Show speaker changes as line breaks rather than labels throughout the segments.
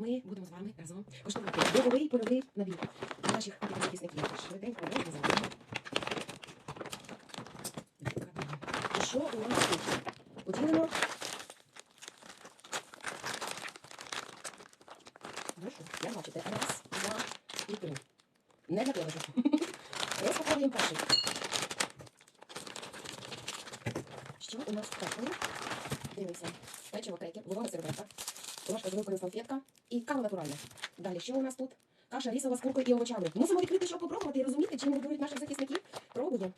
ми будемо з вами разом коштувати добовий польовий набір наших захисників. Швиденько. І що у нас тут? Поділимо. Ну як бачите, раз, два і три. Не для продажу. Розпаковуємо перший. Що у нас перший? Дивимося. Печиво крекер, волога серветка, ложка з салфетка і кава натуральна. Далі, що у нас тут? Каша рісова з куркою і овочами. Мусимо відкрити, щоб попробувати і розуміти, чим годують наших захисників. Пробуємо.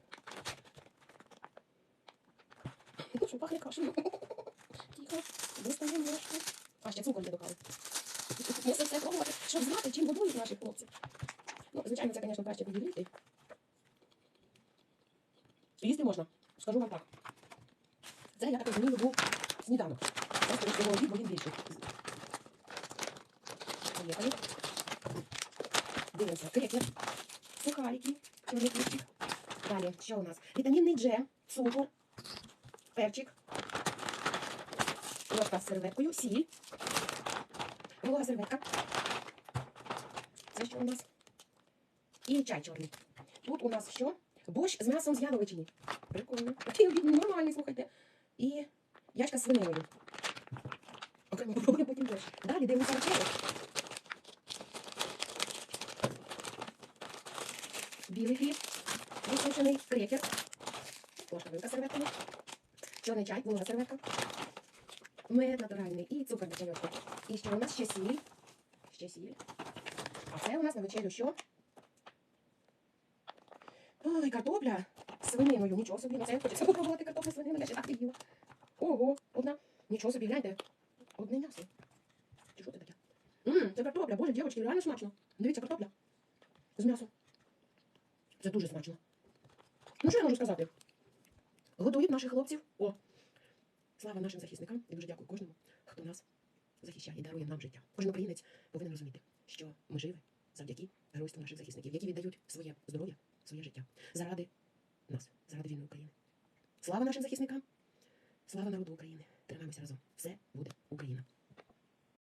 Що пахне кашею. Тихо, достаємо ложку. А, ще цукор до кави. Мусимо все пробувати, щоб знати, чим годують наших хлопців. Ну, звичайно, це, звісно, краще підігріти. Їсти можна, скажу вам так. Це, я так розумію, був сніданок. Просто бо він більший. Поїхали. Дивимося. Крекер, сухарики, чорний хлібчик. Далі, що у нас? Вітамінний джем, цукор, перчик, ложка з серветкою, сіль, волога серветка. Це у нас? І чай чорний. Тут у нас що? Борщ з м'ясом з яловичини. Прикольно. Такий слухайте. І ячка з свининою. Окремо попробуємо потім борщ. Далі дивимося вечерю. Білий хліб, висушений крекер, ложка вилка серветками, чорний чай, волога серветка, мед натуральний і цукор для чайочку. І що у нас ще сіль. Ще сіль. А це у нас на вечерю що? Ой, картопля з свининою. Нічого собі. Ну це хочеться попробувати картоплю з свининою. Я ще так не їла. Ого, одна. Нічого собі, гляньте. Одне м'ясо. Чи що це таке? Ммм, це картопля. Боже, дівчатки, реально смачно. Дивіться, картопля. З м'ясом. Це дуже смачно. Ну, що я можу сказати? Годують наших хлопців. О! Слава нашим захисникам і дуже дякую кожному, хто нас захищає і дарує нам життя. Кожен українець повинен розуміти, що ми живі завдяки геройству наших захисників, які віддають своє здоров'я, своє життя заради нас, заради вільної України. Слава нашим захисникам! Слава народу України! Тримаємося разом.